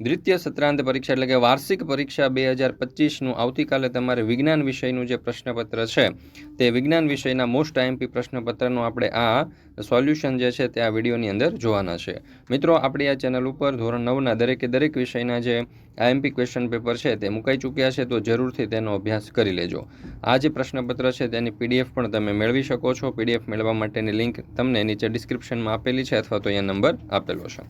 દ્વિતીય સત્રાંત પરીક્ષા એટલે કે વાર્ષિક પરીક્ષા બે હજાર પચીસનું આવતીકાલે તમારે વિજ્ઞાન વિષયનું જે પ્રશ્નપત્ર છે, તે વિજ્ઞાન વિષયના મોસ્ટ આઈએમપી પ્રશ્નપત્રનું આપણે આ સોલ્યુશન જે છે તે આ વિડીયોની અંદર જોવાના છે. મિત્રો, આપણી આ ચેનલ ઉપર ધોરણ નવના દરેકે દરેક વિષયના જે આઈએમપી ક્વેશ્ચન પેપર છે તે મુકાઈ ચૂક્યા છે, તો જરૂરથી તેનો અભ્યાસ કરી લેજો. આ જે પ્રશ્નપત્ર છે તેની પીડીએફ પણ તમે મેળવી શકો છો. પીડીએફ મેળવવા માટેની લિંક તમને નીચે ડિસ્ક્રિપ્શનમાં આપેલી છે અથવા તો અહીંયા નંબર આપેલો છે.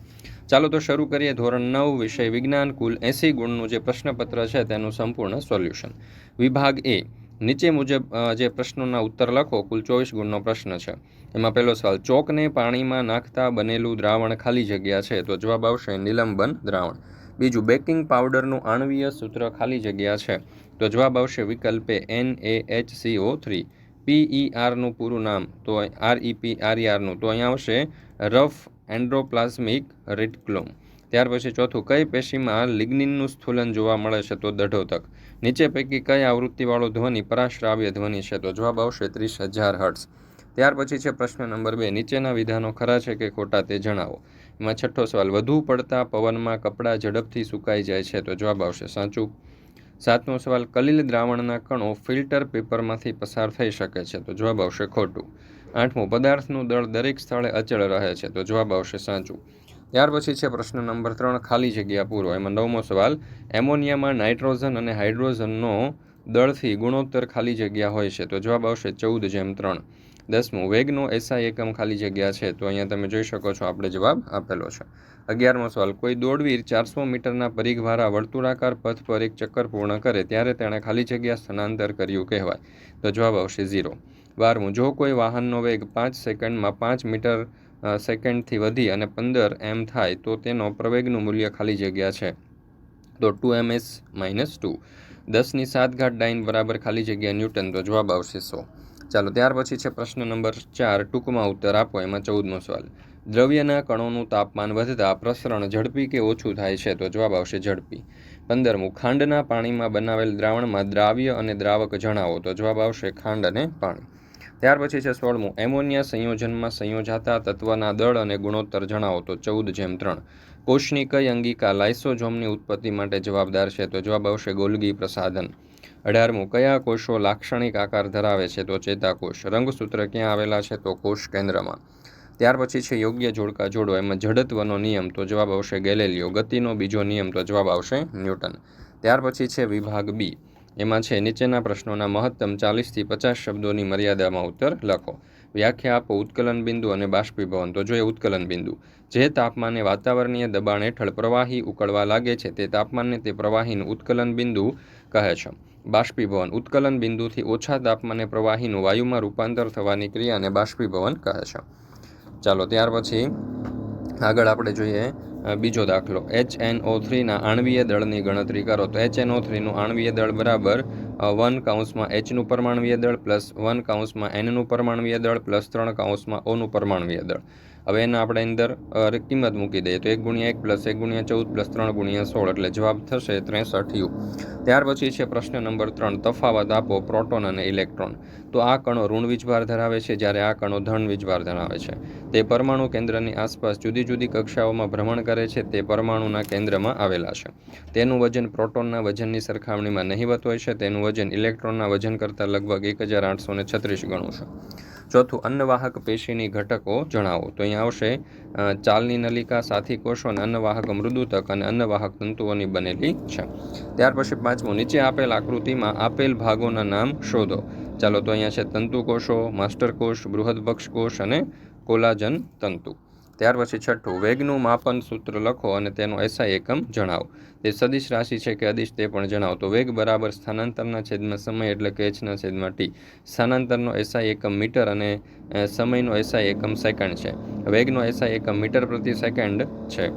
ચાલો તો શરૂ કરીએ ધોરણ નવ વિષય વિજ્ઞાન. કુલ એંસી ગુણનું જે પ્રશ્નપત્ર છે તેનું સંપૂર્ણ સોલ્યુશન. વિભાગ એ, નીચે મુજબ જે પ્રશ્નોના ઉત્તર લખો, કુલ ચોવીસ ગુણનો પ્રશ્ન છે. એમાં પહેલો સવાલ, ચોકને પાણીમાં નાખતા બનેલું દ્રાવણ ખાલી જગ્યા છે? તો જવાબ આવશે નિલંબન દ્રાવણ. બીજું, બેકિંગ પાવડરનું આણવીય સૂત્ર ખાલી જગ્યા છે? તો જવાબ આવશે વિકલ્પે N A H C O three પીઈઆરનું પૂરું નામ, તો આરઈપી આરઈઆરનું તો અહીંયા આવશે રફ એન્ડ્રોપ્લાઝમિક રિટક્લોમ ત્યાર પછી ચોથું, કઈ પેશીમાં લિગ્નિનનું સ્થૂલન જોવા મળે છે તો દઢોતક નીચે પૈકી કઈ આવૃત્તિવાળો ધ્વનિ પરાશ્રાવ્ય ધ્વનિ છે તો જવાબ આવશે ત્રીસ હજાર હર્ટ્સ ત્યાર પછી છે પ્રશ્ન નંબર બે, નીચેના વિધાનો ખરા છે કે ખોટા તે જણાવો. એમાં છઠ્ઠો સવાલ, વધુ પડતા પવનમાં કપડાં ઝડપથી સુકાઈ જાય છે તો જવાબ આવશે સાચું. સાતમો સવાલ, કલીલ દ્રાવણના કણો ફિલ્ટર પેપરમાંથી પસાર થઈ શકે છે તો જવાબ આવશે ખોટું. આઠમું, પદાર્થનું દળ દરેક સ્થળે અચળ રહે છે. તો જવાબ આવશે સાચું. ત્યાર પછી છે પ્રશ્ન નંબર ત્રણ, ખાલી જગ્યા પૂરો. એમાં નવમો સવાલ, એમોનિયામાં નાઇટ્રોજન અને હાઇડ્રોજનનો દળથી ગુણોત્તર ખાલી જગ્યા હોય છે. તો જવાબ આવશે ચૌદ જેમ ત્રણ. દસમું, વેગનો એસઆઈ એકમ ખાલી જગ્યા છે. તો અહીંયા તમે જોઈ શકો છો આપણે જવાબ આપેલો છે. અગિયારમો સવાલ, કોઈ દોડવીર ચારસો મીટરના પરિઘવાળા વર્તુળાકાર પથ પર એક ચક્કર પૂર્ણ કરે, ત્યારે તેણે ખાલી જગ્યા સ્થળાંતર કર્યું કહેવાય. તો જવાબ આવશે ઝીરો. બારમું જો કોઈ વાહનનો વેગ પાંચ સેકન્ડમાં પાંચ મીટર સેકન્ડથી વધી અને પંદર એમ થાય, તો તેનો પ્રવેગનું મૂલ્ય ખાલી જગ્યા છે. તો two M S minus two. દસની સાત ઘાટ ડાઇન બરાબર ખાલી જગ્યા ન્યૂટન, તો જવાબ આવશે સો. ચાલો, ત્યાર પછી છે પ્રશ્ન નંબર ચાર, ટૂંકમાં ઉત્તર આપો, એમાં ચૌદમો સવાલ. દ્રવ્યના કણોનું તાપમાન વધતા પ્રસરણ ઝડપી કે ઓછું થાય છે, તો જવાબ આવશે ઝડપી. પંદરમું, ખાંડના પાણીમાં બનાવેલ દ્રાવણમાં દ્રાવ્ય અને દ્રાવક જણાવો, તો જવાબ આવશે ખાંડ અને પાણી. ત્યાર પછી છે સોળમું. એમોનિયા સંયોજનમાં સંયોજાતા તત્વના દળ અને ગુણોત્તર જણાવો. તો ચૌદ જેમ ત્રણ. કોષની કઈ અંગિકા લાઇસોઝોમની ઉત્પત્તિ માટે જવાબદાર છે. તો જવાબ આવશે ગોલગી પ્રસાધન. અઢારમું. કયા કોષો લાક્ષણિક આકાર ધરાવે છે? તો ચેતાકોષ. રંગસૂત્ર ક્યાં આવેલા છે? તો કોષ કેન્દ્રમાં. ત્યાર પછી છે યોગ્ય જોડકા જોડો. એમાં જડત્વનો નિયમ. તો જવાબ આવશે ગેલેલિયો. ગતિનો બીજો નિયમ. તો જવાબ આવશે ન્યૂટન. ત્યાર પછી છે વિભાગ બી. એમાં છે, નીચેના પ્રશ્નોના મહત્તમ ચાલીસથી પચાસ શબ્દોની મર્યાદામાં ઉત્તર લખો. વ્યાખ્યા આપો ઉત્કલન બિંદુ અને બાષ્પીભવન. તો જોઈએ ઉત્કલન બિંદુ. જે તાપમાને વાતાવરણીય દબાણ હેઠળ પ્રવાહી ઉકળવા લાગે છે, તે તાપમાનને તે પ્રવાહીનું ઉત્કલન બિંદુ કહે છે. બાષ્પીભવન. ઉત્કલન બિંદુથી ઓછા તાપમાને પ્રવાહીનું વાયુમાં રૂપાંતર થવાની ક્રિયાને બાષ્પીભવન કહે છે. ચાલો, ત્યાર પછી આગળ આપણે જોઈએ બીજો દાખલો. એચ એન ઓ થ્રીના આણવીય દળની ગણતરી કરો તો એચ એન ઓ થ્રીનું આણવીય દળ બરાબર વન કાઉન્સમાં એચનું પરમાણવીય દળ પ્લસ વન કાઉન્સમાં એનનું પરમાણવીય દળ પ્લસ ત્રણ કાઉન્સમાં ઓનું પરમાણવીય દળ. હવે એના આપણે અંદર કિંમત મૂકી દઈએ તો એક ગુણ્યા એક પ્લસ એક ગુણ્યા ચૌદ પ્લસ ત્રણ ગુણ્યા સોળ એટલે જવાબ થશે ત્રેસઠ યુ. ત્યાર પછી છે પ્રશ્ન નંબર ત્રણ, તફાવત આપો પ્રોટોન અને ઇલેક્ટ્રોન. તો આ કણો ઋણ વીજભાર ધરાવે છે જ્યારે આ કણો ધન વીજભાર ધરાવે છે. તે પરમાણુ કેન્દ્રની આસપાસ જુદી જુદી કક્ષાઓમાં ભ્રમણ કરે છે, તે પરમાણુના કેન્દ્રમાં આવેલા છે. તેનું વજન પ્રોટોનના વજનની સરખામણીમાં નહીવત હોય છે, તેનું વજન ઇલેક્ટ્રોનના વજન કરતાં લગભગ એક હજાર આઠસો છત્રીસ ગણું છે. ચોથું અન્નવાહક પેશીની ઘટકો જણાવો. તો અહીંયા આવશે ચાલની નલિકા સાથી કોષો અને અન્નવાહક મૃદુતક અને અન્નવાહક તંતુઓની બનેલી છે. ત્યાર પછી પાંચમું, નીચે આપેલ આકૃતિમાં આપેલ ભાગોના નામ શોધો. ચાલો તો અહીંયા છે તંતુ કોષો માસ્ટર કોષ બૃહદભક્ષ કોષ અને કોલાજન તંતુ. ત્યાર પછી છઠ્ઠું, વેગનું માપન સૂત્ર લખો અને તેનો એસઆઈ એકમ જણાવો. તે સદિશ રાશિ છે કે અદિશ તે પણ જણાવો. તો વેગ બરાબર સ્થાનાંતરના છેદમાં સમય એટલે કે એચના છેદમાં ટી સ્થાનાંતરનો એસઆઈ એકમ મીટર અને સમયનો એસઆઈ એકમ સેકન્ડ છે. વેગનો એસઆઈ એકમ મીટર પ્રતિ સેકન્ડ છે.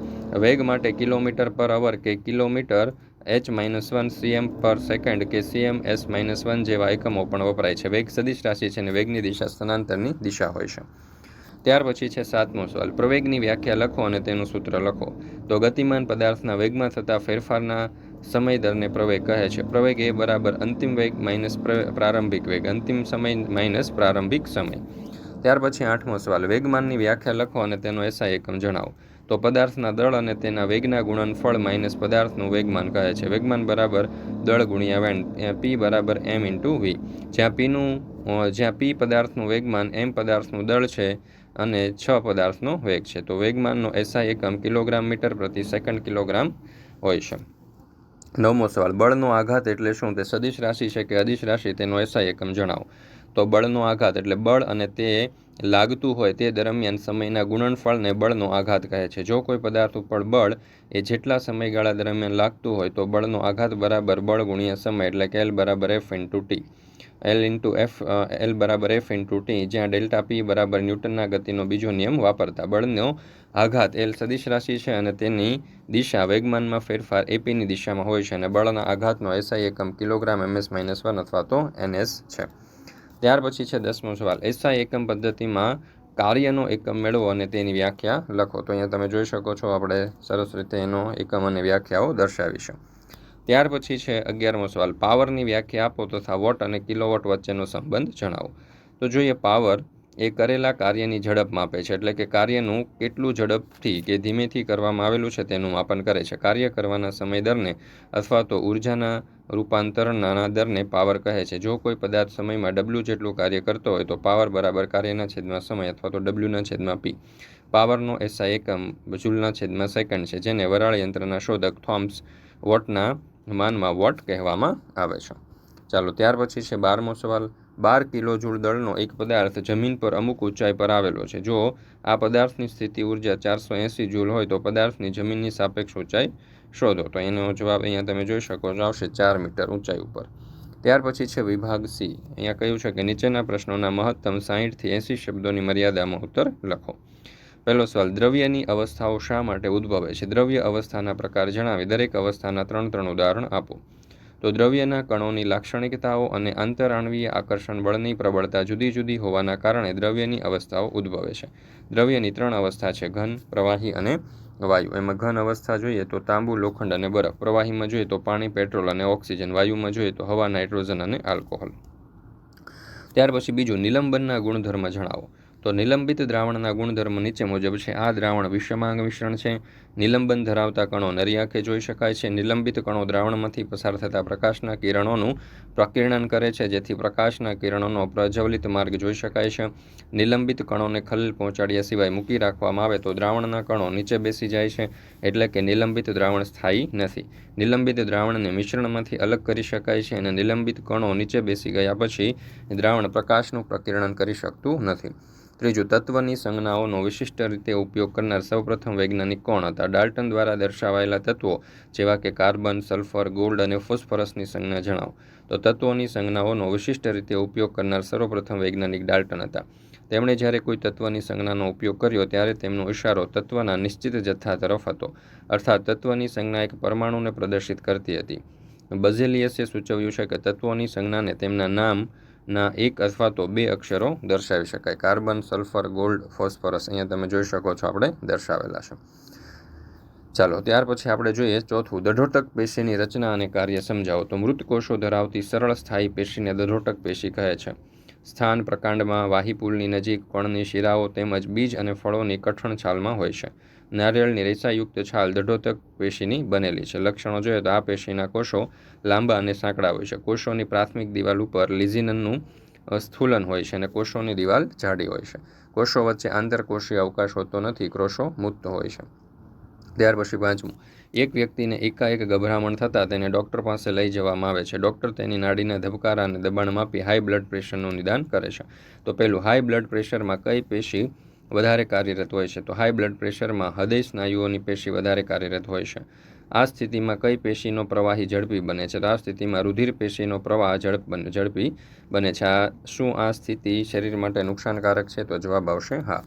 વેગ માટે કિલોમીટર પર અવર કે kilometre H minus one CM per second કે સીએમ એસ માઇનસ વન જેવા એકમો પણ વપરાય છે. વેગ સદિશ રાશિ છે અને વેગની દિશા સ્થાનાંતરની દિશા હોય છે. ત્યાર પછી છે સાતમો સવાલ. પ્રવેગની વ્યાખ્યા લખો અને તેનું સૂત્ર લખો. તો ગતિમાન પદાર્થના વેગમાં થતા ફેરફારના સમય દરને પ્રવેગ કહે છે. પ્રવેગ એ બરાબર અંતિમ વેગ માઇનસ પ્રારંભિક વેગ. અંતિમ સમય માઇનસ પ્રારંભિક સમય. ત્યાર પછી આઠમો સવાલ. વેગમાનની વ્યાખ્યા લખો અને તેનો એસઆઈ એકમ જણાવો. તો પદાર્થના દળ અને તેના વેગના ગુણનફળ માઇનસ પદાર્થનું વેગમાન કહે છે. વેગમાન બરાબર દળ ગુણ્યા વેન પી બરાબર એમ ઇન્ટુ વી જ્યાં પીનું જ્યાં પી પદાર્થનું વેગમાન એમ પદાર્થનું દળ છે અને છ પદાર્થનો વેગ છે. તો વેગમાનનો એસઆઈ એકમ કિલોગ્રામ મીટર પ્રતિ સેકન્ડ કિલોગ્રામ હોય છે. નવમો સવાલ, બળનો આઘાત એટલે શું? તે સદિશ રાશિ છે કે અદિશ રાશિ? તેનો એસઆઈ એકમ જણાવો. તો બળનો આઘાત એટલે બળ અને તે લાગતું હોય તે દરમિયાન સમયના ગુણનફળને બળનો આઘાત કહે છે. જો કોઈ પદાર્થ ઉપર બળ એ જેટલા સમયગાળા દરમિયાન લાગતું હોય તો બળનો આઘાત બરાબર બળ ગુણ્યા સમય એટલે કે એલ બરાબર F into T L into F L બરાબર એફ ઇન્ટુ ટી જ્યાં ડેલ્ટા પી બરાબર ન્યૂટનના ગતિનો બીજો નિયમ વાપરતા બળનો આઘાત એલ સદિશ રાશિ છે અને તેની દિશા વેગમાનમાં ફેરફાર એપીની દિશામાં હોય છે અને બળના આઘાતનો એસઆઈ એકમ કિલોગ્રામ એમએસ માઇનસ વન અથવા તો એનએસ છે. ત્યાર પછી છે દસમો સવાલ. એસઆઈ એકમ પદ્ધતિમાં કાર્યનો એકમ મેળવો અને તેની વ્યાખ્યા લખો. તો અહીંયા તમે જોઈ શકો છો, આપણે સરસ રીતે એનો એકમ અને વ્યાખ્યાઓ દર્શાવીશું. ત્યાર પછી છે અગિયારમો સવાલ. પાવરની વ્યાખ્યા આપો તથા વોટ અને કિલોવોટ વચ્ચેનો સંબંધ જણાવો. તો જોઈએ પાવર એ કરેલા કાર્યની ઝડપ માપે છે. એટલે કે કાર્યનું કેટલું ઝડપથી કે ધીમેથી કરવામાં આવેલું છે તેનું માપન કરે છે. કાર્ય કરવાના સમય દરને અથવા તો ઉર્જાના રૂપાંતરણના દરને પાવર કહે છે. જો કોઈ પદાર્થ સમયમાં ડબલ્યુ જેટલું કાર્ય કરતો હોય તો પાવર બરાબર કાર્યના છેદમાં સમય અથવા તો ડબલ્યુના છેદમાં પી પાવરનો એસઆઈ એકમ, જૂલના છેદમાં સેકન્ડ છે, જેને વરાળ યંત્રના શોધક થોમ્સ વોટના માનમાં વોટ કહેવામાં આવે છે. ચાલો, ત્યાર પછી છે બારમો સવાલ. બાર કિલો જૂળ દળનો એક પદાર્થ જમીન પર અમુક ઊંચાઈ પર આવેલો છે. જો આ પદાર્થની સ્થિતિ ઊર્જા ચારસો એંસી જૂલ હોય તો પદાર્થની જમીનની સાપેક્ષ ઊંચાઈ શોધો. તો એનો જવાબ અહીંયા તમે જોઈ શકો છો, આવશે ચાર મીટર ઊંચાઈ ઉપર. ત્યાર પછી છે વિભાગ સી. અહીંયા કહ્યું છે કે નીચેના પ્રશ્નોના મહત્તમ સાહીઠથી એંસી શબ્દોની મર્યાદામાં ઉત્તર લખો. પહેલો સવાલ, દ્રવ્યની અવસ્થાઓ શા માટે ઉદ્ભવે છે? દ્રવ્ય અવસ્થાના પ્રકાર જણાવી, દરેક અવસ્થાના ત્રણ ત્રણ ઉદાહરણ આપો. તો દ્રવ્યના કણોની લાક્ષણિકતાઓ અને આંતરાણવીય આકર્ષણ બળની પ્રબળતા જુદી જુદી હોવાના કારણે દ્રવ્યની અવસ્થાઓ ઉદ્ભવે છે. દ્રવ્યની ત્રણ અવસ્થા છે, ઘન, પ્રવાહી અને વાયુ. એમાં ઘન અવસ્થા જોઈએ તો તાંબુ, લોખંડ અને બરફ. પ્રવાહીમાં જોઈએ તો પાણી, પેટ્રોલ અને ઓક્સિજન. વાયુમાં જોઈએ તો હવા, નાઇટ્રોજન અને આલ્કોહોલ. ત્યાર પછી બીજું, નિલંબનના ગુણધર્મ જણાવો. તો નિલંબિત દ્રાવણના ગુણધર્મ નીચે મુજબ છે. આ દ્રાવણ વિષમાંગ મિશ્રણ છે. નિલંબન ધરાવતા કણો નરી આંખે જોઈ શકાય છે. નિલંબિત કણો દ્રાવણમાંથી પસાર થતા પ્રકાશના કિરણોનું પ્રકીર્ણન કરે છે, જેથી પ્રકાશના કિરણોનો પ્રજ્વલિત માર્ગ જોઈ શકાય છે. નિલંબિત કણોને ખલેલ પહોંચાડ્યા સિવાય મૂકી રાખવામાં આવે તો દ્રાવણના કણો નીચે બેસી જાય છે, એટલે કે નિલંબિત દ્રાવણ સ્થાયી નથી. નિલંબિત દ્રાવણને મિશ્રણમાંથી અલગ કરી શકાય છે અને નિલંબિત કણો નીચે બેસી ગયા પછી દ્રાવણ પ્રકાશનું પ્રકીર્ણન કરી શકતું નથી. ત્રીજું, તત્વની સંજ્ઞાઓનો વિશિષ્ટ રીતે ઉપયોગ કરનાર સૌપ્રથમ વૈજ્ઞાનિક કોણ હતા? ડાલ્ટન દ્વારા દર્શાવાયેલા તત્વો, જેવા કે કાર્બન, સલ્ફર, ગોલ્ડ અને ફોસ્ફરસની સંજ્ઞા જણાવો. તો તત્વોની સંજ્ઞાઓનો વિશિષ્ટ રીતે ઉપયોગ કરનાર સર્વપ્રથમ વૈજ્ઞાનિક ડાલ્ટન હતા. તેમણે જ્યારે કોઈ તત્વની સંજ્ઞાનો ઉપયોગ કર્યો, ત્યારે તેમનો ઇશારો તત્વના નિશ્ચિત જથ્થા તરફ હતો, અર્થાત તત્વની સંજ્ઞા એક પરમાણુને પ્રદર્શિત કરતી હતી. બઝેલિયસે સૂચવ્યું છે કે તત્વોની સંજ્ઞાને તેમના નામના એક અથવા તો બે અક્ષરો દર્શાવી શકાય. કાર્બન, સલ્ફર, ગોલ્ડ, ફોસ્ફરસ અહીંયા તમે જોઈ શકો છો, આપણે દર્શાવેલા છે. ચાલો, ત્યાર પછી આપણે જોઈએ ચોથું. દઢોટક પેશીની રચના અને કાર્ય સમજાવો. તો મૃત કોષો ધરાવતી સરળ સ્થાયી પેશીને દઢોટક પેશી કહે છે. સ્થાન પ્રકાંડમાં વાહીપુલની નજીક કણની શિરાઓ તેમજ બીજ અને ફળોની કઠણ છાલમાં હોય છે. નારિયેળની રેસાયુક્ત છાલ દઢોતક પેશીની બનેલી છે. લક્ષણો જોઈએ તો આ પેશીના કોષો લાંબા અને સાંકડા હોય છે. કોષોની પ્રાથમિક દિવાલ ઉપર લિઝિનનનું સ્થૂલન હોય છે અને કોષોની દિવાલ જાડી હોય છે. કોષો વચ્ચે આંતરકોષીય અવકાશ હોતો નથી. કોષો મુક્ત હોય છે. ત્યાર પછી પાંચમું એક વ્યક્તિને એકાએક ગભરામણ થતાં તેને ડૉક્ટર પાસે લઈ જવામાં આવે છે. ડૉક્ટર તેની નાડીના ધબકારા અને દબાણ માપી હાઈ બ્લડ પ્રેશરનું નિદાન કરે છે. તો પહેલું હાઈ બ્લડ પ્રેશરમાં કઈ પેશી વધારે કાર્યરત હોય છે? તો હાઈ બ્લડ પ્રેશરમાં હૃદય સ્નાયુઓની પેશી વધારે કાર્યરત હોય છે. આ સ્થિતિમાં કઈ પેશીનો પ્રવાહી ઝડપી બને છે? તો આ સ્થિતિમાં રુધિર પેશીનો પ્રવાહ ઝડપ ઝડપી બને છે. આ શું આ સ્થિતિ શરીર માટે નુકસાનકારક છે? તો જવાબ આવશે હા.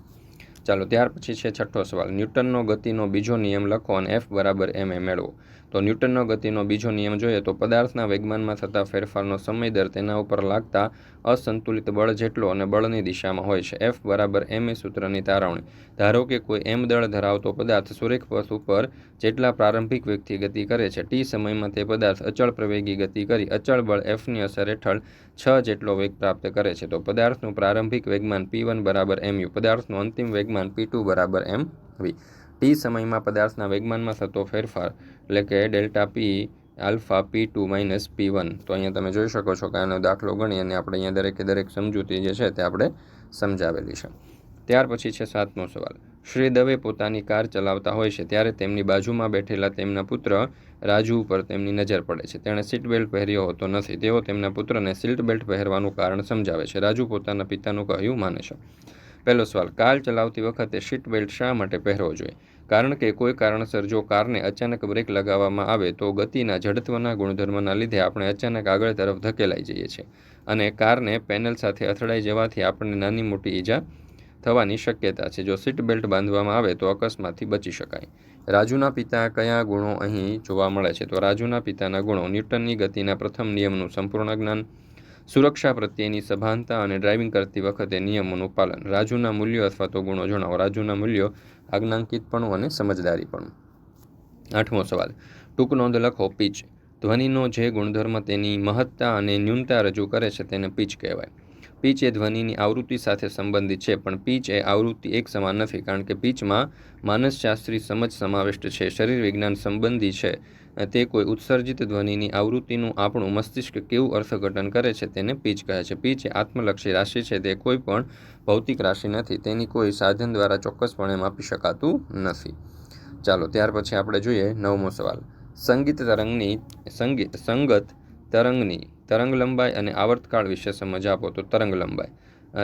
ચાલો ત્યાર પછી છે છઠ્ઠો સવાલ. ન્યૂટનનો ગતિનો બીજો નિયમ લખો અને એફ બરાબર એમ એ મેળવો. તો ન્યૂટનનો ગતિનો બીજો નિયમ જોઈએ તો પદાર્થના વેગમાનમાં થતા ફેરફારનો સમય દર તેના ઉપર લાગતા અસંતુલિત બળ જેટલો અને બળની દિશામાં હોય છે. એફ બરાબર એમ એ સૂત્રની તારવણી. ધારો કે કોઈ એમ દળ ધરાવતો પદાર્થ સુરેખ પથ ઉપર જેટલા પ્રારંભિક વેગથી ગતિ કરે છે ટી સમયમાં તે પદાર્થ અચળ પ્રવેગી ગતિ કરી અચળ બળ એફની અસર હેઠળ છ જેટલો વેગ પ્રાપ્ત કરે છે. તો પદાર્થનું પ્રારંભિક વેગમાન પી વન બરાબર એમ યુ પદાર્થનું અંતિમ વેગમાન પી ટુ બરાબર એમ વી ટી સમયમાં પદાર્થના વેગમાનમાં થતો ફેરફાર, એટલે કે delta P alpha P two minus P one. તો અહીંયા તમે જોઈ શકો છો કે આનો દાખલો ગણી અને આપણે અહીંયા દરેકે દરેક સમજૂતી જે છે તે આપણે સમજાવેલી છે. ત્યાર પછી છે સાતમો સવાલ. શ્રી દવે પોતાની કાર ચલાવતા હોય છે ત્યારે તેમની બાજુમાં બેઠેલા તેમના પુત્ર રાજુ ઉપર તેમની નજર પડે છે. તેણે સીટ બેલ્ટ પહેર્યો હોતો નથી. તેઓ તેમના પુત્રને સીટ બેલ્ટ પહેરવાનું કારણ સમજાવે છે. રાજુ પોતાના પિતાનું કહ્યું માને છે. પહેલો સવાલ. કાર ચલાવતી વખતે સીટ બેલ્ટ શા માટે પહેરવો જોઈએ? કારણ કે કોઈ કારણસર જો કારને અચાનક બ્રેક લગાવવામાં આવે, તો ગતિના જડત્વના ગુણધર્મના લીધે આપણે અચાનક આગળ તરફ ધકેલાઈ જઈએ છીએ અને કારને પેનલ સાથે અથડાઈ જવાથી આપણને નાની મોટી ઈજા થવાની શક્યતા છે. જો સીટ બેલ્ટ બાંધવામાં આવે, તો અકસ્માતથી બચી શકાય. રાજુના પિતા કયા ગુણો અહીં જોવા મળે છે? તો રાજુના પિતાના ગુણો ન્યૂટનની ગતિના પ્રથમ નિયમનું સંપૂર્ણ જ્ઞાન, સુરક્ષા પ્રત્યેની સભાનતા અને ડ્રાઇવિંગ કરતી વખતે નિયમોનું પાલન. રાજુના મૂલ્યો અથવા તો ગુણો જણાવો. રાજુના મૂલ્યો આજ્ઞાંકિતપણું અને સમજદારીપણું આઠમો સવાલ. ટૂંક નોંધ લખો, પીચ. ધ્વનિનો જે ગુણધર્મ તેની મહત્તા અને ન્યૂનતા રજૂ કરે છે તેને પીચ કહેવાય. પીચ એ ધ્વનિની આવૃત્તિ સાથે સંબંધિત છે, પણ પીચ એ આવૃત્તિ એક સમાન નથી, કારણ કે પીચમાં માનસશાસ્ત્રી સમજ સમાવિષ્ટ છે, શરીર વિજ્ઞાન સંબંધી છે. તે કોઈ ઉત્સર્જિત ધ્વનિની આવૃત્તિનું આપણું મસ્તિષ્ક કેવું અર્થઘટન કરે છે તેને પીચ કહે છે. પીચ એ આત્મલક્ષી રાશિ છે. તે કોઈ પણ ભૌતિક રાશિ નથી. તેની કોઈ સાધન દ્વારા ચોક્કસપણે માપી શકાતું નથી. ચાલો, ત્યાર પછી આપણે જોઈએ નવમો સવાલ. સંગીત તરંગની સંગીત સંગત તરંગની તરંગ લંબાઈ અને આવર્તકાળ વિશે સમજ આપો તો તરંગ લંબાઈ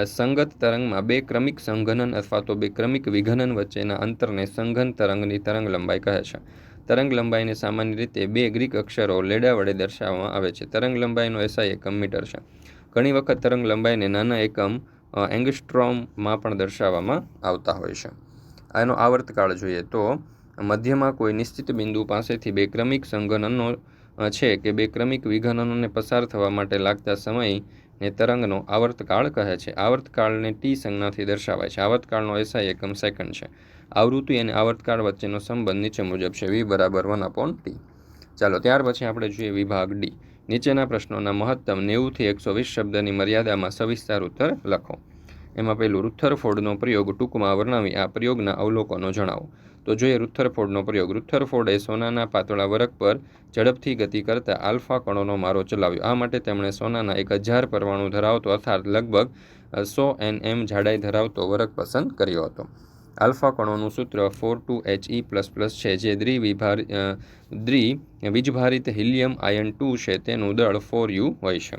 સંગત તરંગમાં બે ક્રમિક સંઘનન અથવા તો બે ક્રમિક વિઘનન વચ્ચેના અંતરને સંઘન તરંગની તરંગ લંબાઈ કહે છે. તરંગ લંબાઈને સામાન્ય રીતે બે ગ્રીક અક્ષરો લેડા વડે દર્શાવવામાં આવે છે. તરંગ લંબાઈનો એસઆઈ એકમ મીટર છે. ઘણી વખત તરંગ લંબાઈને નાના એકમ એંગસ્ટ્રોમમાં પણ દર્શાવવામાં આવતા હોય છે. આનો આવર્તકાળ જોઈએ તો, મધ્યમાં કોઈ નિશ્ચિત બિંદુ પાસેથી બે ક્રમિક સંઘનનો છે કે બે ક્રમિક વિઘનનોને પસાર થવા માટે લાગતા સમયને તરંગનો આવર્તકાળ કહે છે. આવર્તકાળને ટી સંજ્ઞાથી દર્શાવાય છે. આવર્તકાળનો એસઆઈ એકમ સેકન્ડ છે. આવૃત્તિ અને આવર્તકાળ વચ્ચેનો સંબંધ નીચે મુજબ છે. વી બરાબર વન અપોન ટી. ચાલો, ત્યાર પછી આપણે જોઈએ વિભાગ ડી. નીચેના પ્રશ્નોના મહત્તમ નેવુંથી એકસો વીસ શબ્દની મર્યાદામાં સવિસ્તાર ઉત્તર લખો. એમાં પહેલું રુથરફોર્ડનો પ્રયોગ ટૂંકમાં વર્ણવી આ પ્રયોગના અવલોકનો જણાવો. તો જોઈએ રુથરફોર્ડનો પ્રયોગ. રુથરફોર્ડે સોનાના પાતળા વરખ પર ઝડપથી ગતિ કરતા આલ્ફા કણોનો મારો ચલાવ્યો. આ માટે તેમણે સોનાના એક હજાર પરમાણુ ધરાવતો, અર્થાત લગભગ સો એન એમ જાડાઈ ધરાવતો વરખ પસંદ કર્યો હતો. આલ્ફા કણોનું સૂત્ર four two H E plus plus છે, જે દ્વિવિભાર દ્વિ વીજભારિત હિલિયમ આયન ટુ છે, તેનું દળ ફોર યુ હોય છે.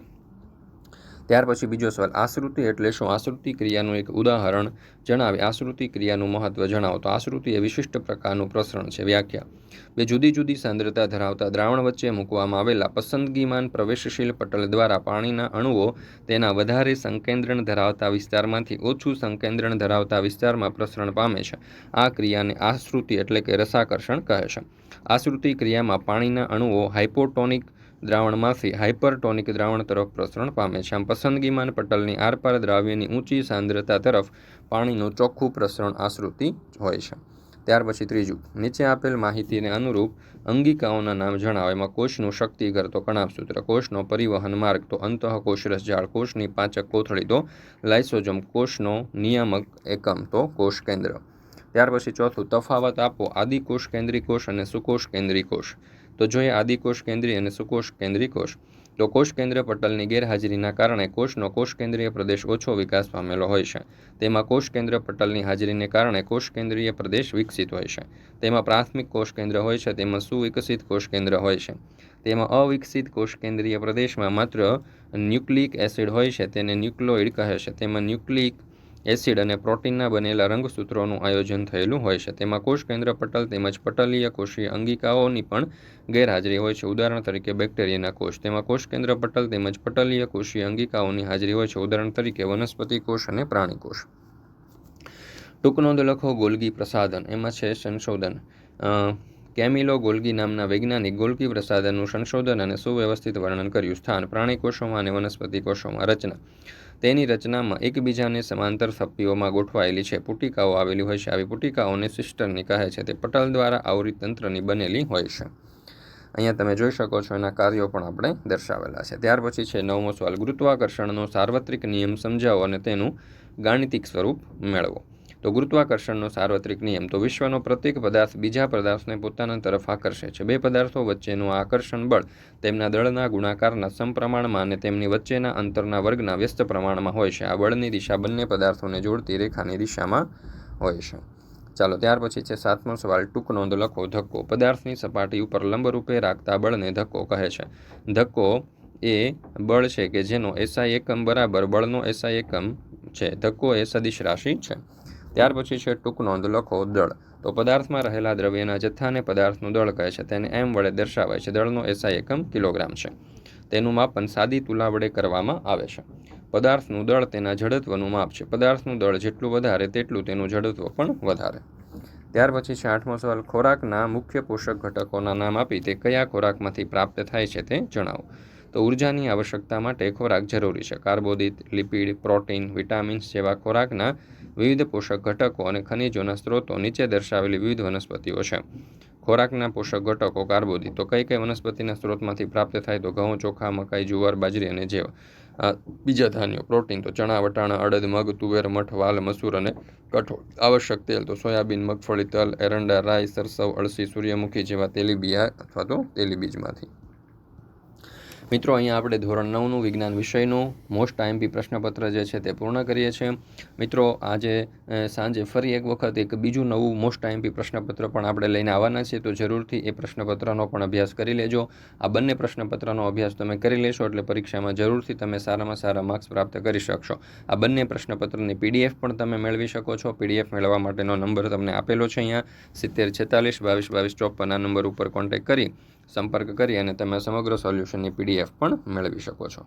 ત્યાર પછી બીજો સવાલ, આશ્રુતિ એટલે શું? આશ્રુતિ ક્રિયાનું એક ઉદાહરણ જણાવે. આશ્રુતિ ક્રિયાનું મહત્વ જણાવો. તો આશ્રુતિ એ વિશિષ્ટ પ્રકારનું પ્રસરણ છે, વ્યાખ્યા. બે જુદી જુદી સાંદ્રતા ધરાવતા દ્રાવણ વચ્ચે મૂકવામાં આવેલા પસંદગીમાન પ્રવેશશીલ પટલ દ્વારા પાણીના અણુઓ તેના વધારે સંકેન્દ્રણ ધરાવતા વિસ્તારમાંથી ઓછું સંકેન્દ્રણ ધરાવતા વિસ્તારમાં પ્રસરણ પામે છે. આ ક્રિયાને આશ્રુતિ એટલે કે રસાકર્ષણ કહે છે. આશ્રુતિ ક્રિયામાં પાણીના અણુઓ હાઇપોટોનિક દ્રાવણમાંથી હાઇપરટોનિક દ્રાવણ તરફ પ્રસરણ પામે છે. આમ પસંદગીમાન પટલની આરપાર દ્રાવ્યની ઊંચી સાંદ્રતા તરફ પાણીનું ચોખ્ખું પ્રસરણ આશ્રુતિ હોય છે. ત્યાર પછી ત્રીજું, નીચે આપેલ માહિતીને અનુરૂપ અંગિકાઓના નામ જણાવો. એમાં કોષનું શક્તિઘર તો કણાપસૂત્ર કોષનો પરિવહન માર્ગ તો અંતઃકોષરસ ઝાડ કોષની પાંચક કોથળી તો લાઇસોજમ, કોષનો નિયામક એકમ તો કોષ કેન્દ્ર. ત્યાર પછી ચોથું, તફાવત આપો. આદિકોષ કેન્દ્રી કોષ અને સુકોષ કેન્દ્રી કોષ તો જોઈએ આદિકોષ કેન્દ્રીય અને સુકોષ કેન્દ્રી કોષ, તો કોષ કેન્દ્રીય પટલની ગેરહાજરીના કારણે કોષનો કોષ કેન્દ્રીય પ્રદેશ ઓછો વિકાસ પામેલો હોય છે. તેમાં કોષ કેન્દ્રીય પટલની હાજરીને કારણે કોષ કેન્દ્રીય પ્રદેશ વિકસિત હોય છે. તેમાં પ્રાથમિક કોષ કેન્દ્ર હોય છે, તેમાં સુવિકસિત કોષ કેન્દ્ર હોય છે. તેમાં અવિકસિત કોષ કેન્દ્રીય પ્રદેશમાં માત્ર ન્યુક્લિક એસિડ હોય છે, તેને ન્યુક્લોઇડ કહે છે. તેમાં ન્યુક્લિક એસિડ અને પ્રોટીનના બનેલા રંગસૂત્રોનું આયોજન થયેલું હોય છે. તેમાં કોષ કેન્દ્ર પટલ તેમજ પટલીય કોષીય અંગિકાઓની પણ ગેરહાજરી હોય છે. ઉદાહરણ તરીકે બેક્ટેરિયાના કોષ. તેમાં કોષ કેન્દ્ર પટલ તેમજ પટલીય કોષીય અંગિકાઓની હાજરી હોય છે. ઉદાહરણ તરીકે વનસ્પતિ કોષ અને પ્રાણી કોષ. ટૂંક નોંધ લખો, ગોલગી પ્રસાધન. એમાં છે સંશોધન. કેમિલો ગોલ્ગી નામના વૈજ્ઞાનિક ગોલ્ગી પ્રસાદનનું સંશોધન અને સુવ્યવસ્થિત વર્ણન કર્યું. સ્થાન. પ્રાણી કોષોમાં અને વનસ્પતિ કોષોમાં રચના. તેની રચનામાં એકબીજાને સમાંતર સપ્પીઓમાં ગોઠવાયેલી છે. પુટિકાઓ આવેલી હોય છે. આવી પુટિકાઓને સિસ્ટરની કહે છે તે પટલ દ્વારા આવરી તંત્રની બનેલી હોય છે. અહીંયા તમે જોઈ શકો છો એના કાર્યો પણ આપણે દર્શાવેલા છે. ત્યાર પછી છે નવમો સવાલ. ગુરુત્વાકર્ષણનો સાર્વત્રિક નિયમ સમજાવો અને તેનું ગાણિતિક સ્વરૂપ મેળવો. તો ગુરુત્વાકર્ષણનો સાર્વત્રિક નિયમ તો વિશ્વનો પ્રત્યેક પદાર્થ બીજા પદાર્થને પોતાના તરફ આકર્ષે છે. બે પદાર્થો વચ્ચેનું આકર્ષણ બળ તેમના દળના ગુણાકારના સમપ્રમાણમાં અને તેમની વચ્ચેના અંતરના વર્ગના વ્યસ્ત પ્રમાણમાં હોય છે. આ બળની દિશા બંને પદાર્થોને જોડતી રેખાની દિશામાં હોય છે. ચાલો, ત્યાર પછી છે સાતમો સવાલ. ટૂંક નોંધ લખો. ધક્કો. પદાર્થની સપાટી ઉપર લંબરૂપે રાખતા બળને ધક્કો કહે છે. ધક્કો એ બળ છે કે જેનો એસઆઈ એકમ બરાબર બળનો એસઆઈ એકમ છે. ધક્કો એ સદિશ રાશિ છે. ત્યાર પછી છે ટૂંક નોંધ લખો દળ. તો પદાર્થમાં રહેલા દ્રવ્યના જથ્થાને પદાર્થનું દળ કહે છે. તેને એમ વડે દર્શાવાય છે. દળનો એસઆઈ એકમ કિલોગ્રામ છે. તેનું માપન સાદી તુલા વડે કરવામાં આવે છે. પદાર્થનું દળ તેના જડત્વનું માપ છે. પદાર્થનું દળ જેટલું વધારે તેટલું તેનું જડત્વ પણ વધારે. ત્યાર પછી છે આઠમો સવાલ. ખોરાકના મુખ્ય પોષક ઘટકોના નામ આપી તે કયા ખોરાકમાંથી પ્રાપ્ત થાય છે તે જણાવો. તો ઉર્જાની આવશ્યકતા માટે ખોરાક જરૂરી છે. કાર્બોદિત, લિપિડ, પ્રોટીન, વિટામિન્સ જેવા ખોરાકના વિવિધ પોષક ઘટકો અને ખનિજોના સ્ત્રોતો નીચે દર્શાવેલી વિવિધ વનસ્પતિઓ છે. ખોરાકના પોષક ઘટકો કાર્બોદી તો કઈ કઈ વનસ્પતિના સ્ત્રોતમાંથી પ્રાપ્ત થાય તો ઘઉં, ચોખા, મકાઈ, જુવાર, બાજરી અને જેવા. બીજા ધાન્યો પ્રોટીન તો ચણા, વટાણા, અડદ, મગ, તુવેર, મઠ, વાલ, મસૂર અને કઠોળ. આવશ્યક તેલ તો સોયાબીન, મગફળી, તલ, એરંડા, રાઈ, સરસવ, અળસી, સૂર્યમુખી જેવા તેલીબિયા અથવા તો તેલીબીજમાંથી. મિત્રો, અહીંયા આપણે ધોરણ નવનું વિજ્ઞાન વિષયનું મોસ્ટ આઈએમપી પ્રશ્નપત્ર જે છે તે પૂર્ણ કરીએ છીએ. મિત્રો, આજે સાંજે ફરી એક વખત એક બીજું નવું મોસ્ટ આઈએમપી પ્રશ્નપત્ર પણ આપણે લઈને આવવાના છીએ. તો જરૂરથી એ પ્રશ્નપત્રનો પણ અભ્યાસ કરી લેજો. આ બંને પ્રશ્નપત્રનો અભ્યાસ તમે કરી લેશો એટલે પરીક્ષામાં જરૂરથી તમે સારામાં સારા માર્ક્સ પ્રાપ્ત કરી શકશો. આ બંને પ્રશ્નપત્રની પીડીએફ પણ તમે મેળવી શકો છો. પીડીએફ મેળવવા માટેનો નંબર તમને આપેલો છે અહીંયા. સિત્તેર છેતાલીસ, બાવીસ બાવીસ ચોપન આ નંબર ઉપર કોન્ટેક્ટ કરી. સંપર્ક કરી અને તમે સમગ્ર સોલ્યુશનની પીડીએફ પણ મેળવી શકો છો.